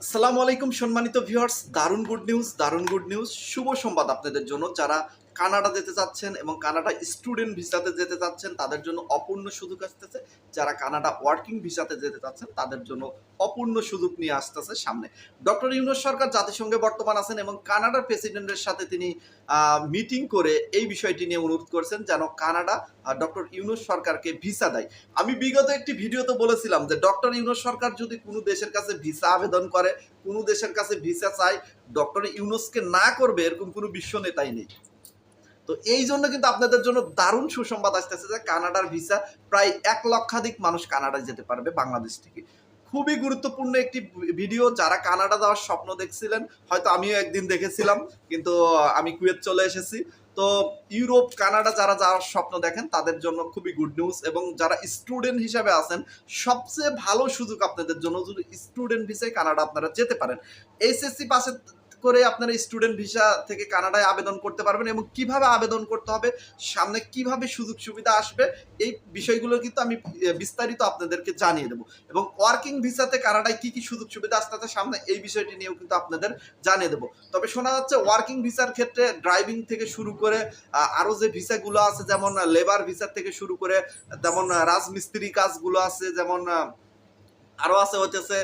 আসসালামু আলাইকুম সম্মানিত ভিউয়ার্স দারুণ গুড নিউজ দারুণ গুড নিউজ শুভ সংবাদ আপনাদের জন্য যারা কানাডা যেতে চাচ্ছেন এবং কানাডা স্টুডেন্ট ভিসাতে যেতে চাচ্ছেন, তাদের জন্য অপূর্ণ সুযোগ আসতেছে। যারা কানাডা ওয়ার্কিং ভিসাতে যেতে চাচ্ছেন, তাদের জন্য অপূর্ণ সুযোগ নিয়ে আসতেছে সামনে। ডক্টর ইউনুস সরকার জাতিসংঘে বর্তমান আছেন এবং কানাডার প্রেসিডেন্টের সাথে তিনি মিটিং করে এই বিষয়টি নিয়ে অনুরোধ করছেন যেন কানাডা ডক্টর ইউনুস সরকারকে ভিসা দেয়। আমি বিগত একটি ভিডিওতে বলেছিলাম যে ডক্টর ইউনুস সরকার যদি কোনো দেশের কাছে ভিসা আবেদন করে, কোনো দেশের কাছে ভিসা চায়, ডক্টর ইউনুসকে না করবে এরকম কোনো বিশ্ব নেতাই নেই। তো এই জন্য কিন্তু আপনাদের জন্য দারুণ সুসংবাদ আসতেছে যে কানাডার ভিসা প্রায় এক লক্ষাধিক মানুষ কানাডায় যেতে পারবে বাংলাদেশ থেকে। খুবই গুরুত্বপূর্ণ একটি ভিডিও যারা কানাডা যাওয়ার স্বপ্ন দেখছিলেন, হয়তো আমিও একদিন দেখেছিলাম, কিন্তু আমি কুয়েত চলে এসেছি। তো ইউরোপ, কানাডা যারা যাওয়ার স্বপ্ন দেখেন, তাদের জন্য খুবই গুড নিউজ এবং যারা স্টুডেন্ট হিসাবে আছেন, সবচেয়ে ভালো সুযোগ আপনাদের জন্য যদি স্টুডেন্ট ভিসায় কানাডা আপনারা যেতে পারেন। এইচএসসি পাশে করে আপনারা স্টুডেন্ট ভিসা থেকে কানাডায় আবেদন করতে পারবেন এবং কীভাবে আবেদন করতে হবে সামনে কীভাবে সুযোগ সুবিধা আসবে এই বিষয়গুলো কিন্তু আমি বিস্তারিত আপনাদেরকে জানিয়ে দেবো। এবং ওয়ার্কিং ভিসাতে কানাডায় কি কি সুযোগ সুবিধা আসতে আছে সামনে এই বিষয়টি নিয়েও কিন্তু আপনাদের জানিয়ে দেবো। তবে শোনা যাচ্ছে ওয়ার্কিং ভিসার ক্ষেত্রে ড্রাইভিং থেকে শুরু করে আহ, আরও যে ভিসাগুলো আছে যেমন লেবার ভিসার থেকে শুরু করে আহ, রাজমিস্ত্রি কাজগুলো আছে যেমন আহ, আরও আছে হচ্ছে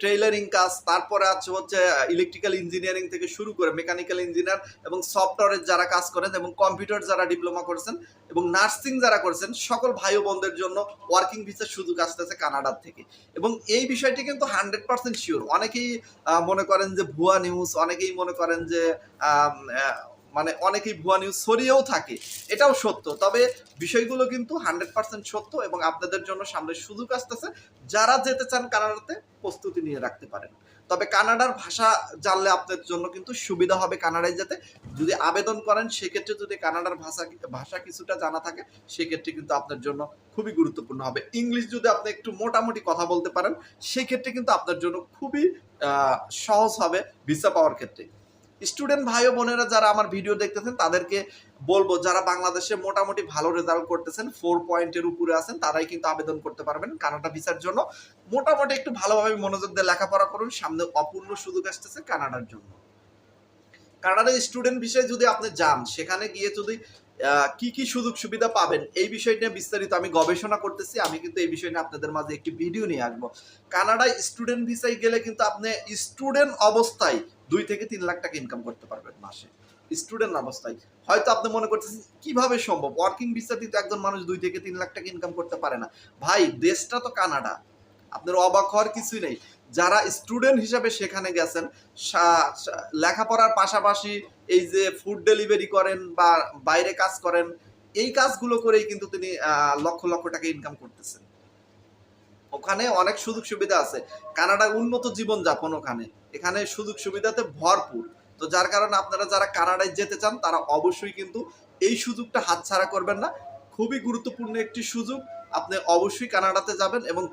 ট্রেলারিং কাজ তারপরে আছে হচ্ছে ইলেকট্রিক্যাল ইঞ্জিনিয়ারিং থেকে শুরু করে মেকানিক্যাল ইঞ্জিনিয়ার এবং সফটওয়্যারের যারা কাজ করেন এবং কম্পিউটার যারা ডিপ্লোমা করেছেন এবং নার্সিং যারা করেছেন সকল ভাই বোনদের জন্য ওয়ার্কিং ভিসার সুযোগ আসতেছে কানাডার থেকে। এবং এই বিষয়টি কিন্তু হান্ড্রেড পার্সেন্ট শিওর অনেকেই মনে করেন যে ভুয়া নিউজ অনেকেই মনে করেন যে মানে অনেকেই ভুয়া নিউজ ছড়িয়েও থাকে। এটাও সত্য। তবে বিষয়গুলো কিন্তু হান্ড্রেড পার্সেন্ট সত্য এবং আপনাদের জন্য সামনে সুযোগ আসতেছে। যারা যেতে চান কানাডাতে, প্রস্তুতি নিয়ে রাখতে পারেন। তবে কানাডার ভাষা জানলে আপনাদের জন্য কিন্তু সুবিধা হবে কানাডায় যেতে। যদি আবেদন করেন, সেক্ষেত্রে যদি কানাডার ভাষা ভাষা কিছুটা জানা থাকে, সেক্ষেত্রে কিন্তু আপনার জন্য খুবই গুরুত্বপূর্ণ হবে। ইংলিশ যদি আপনি একটু মোটামুটি কথা বলতে পারেন, সেক্ষেত্রে কিন্তু আপনার জন্য খুবই সহজ হবে ভিসা পাওয়ার ক্ষেত্রে। স্টুডেন্ট ভাই বোনেরা যারা আমার ভিডিও দেখতেছেন, তাদেরকে বলব, যারা বাংলাদেশে মোটামুটি ভালো রেজাল্ট করতেছেন ফোর পয়েন্টের উপরে আছেন, তারাই কিন্তু আবেদন করতে পারবেন কানাডা ভিসার জন্য। মোটামুটি একটু ভালোভাবে মনোযোগ দিয়ে লেখাপড়া করুন, সামনে অপূর্ণ সুযোগ আসতেছে কানাডার জন্য। কানাডার স্টুডেন্ট বিষয়ে যদি আপনি যান, সেখানে গিয়ে যদি কি কি সুযোগ সুবিধা পাবেন, এই বিষয় নিয়ে বিস্তারিত আমি গবেষণা করতেছি, আমি কিন্তু এই বিষয় নিয়ে আপনাদের মাঝে একটি ভিডিও নিয়ে আসব। কানাডায় স্টুডেন্ট ভিসায় গেলে কিন্তু আপনি স্টুডেন্ট অবস্থায় দুই থেকে তিন লাখ টাকা ইনকাম করতে পারবেন মাসে। স্টুডেন্ট অবস্থায়। হয়তো আপনি মনে করতেছেন, কীভাবে সম্ভব? ওয়ার্কিং ভিসাতে তো একজন মানুষ দুই থেকে তিন লাখ টাকা ইনকাম করতে পারে না। ভাই, দেশটা তো কানাডা। আপনার অবাক হওয়ার কিছুই নেই। যারা স্টুডেন্ট হিসাবে সেখানে গেছেন লেখাপড়ার পাশাপাশি এই যে ফুড ডেলিভারি করেন বা বাইরে কাজ করেন, এই কাজগুলো করেই কিন্তু তিনি লক্ষ লক্ষ টাকা ইনকাম করতেছেন। ওখানে অনেক সুযোগ সুবিধা আছে। কানাডা উন্নত জীবন যাপন ওখানে। এখানে সুযোগ সুবিধাতে ভরপুর। তো যার কারণে আপনারা যারা কানাডায় যেতে চান, তারা অবশ্যই কিন্তু এই সুযোগটা হাতছাড়া করবেন না। খুবই গুরুত্বপূর্ণ একটি সুযোগ। আপনি অবশ্যই কানাডাতে যাবেন এবং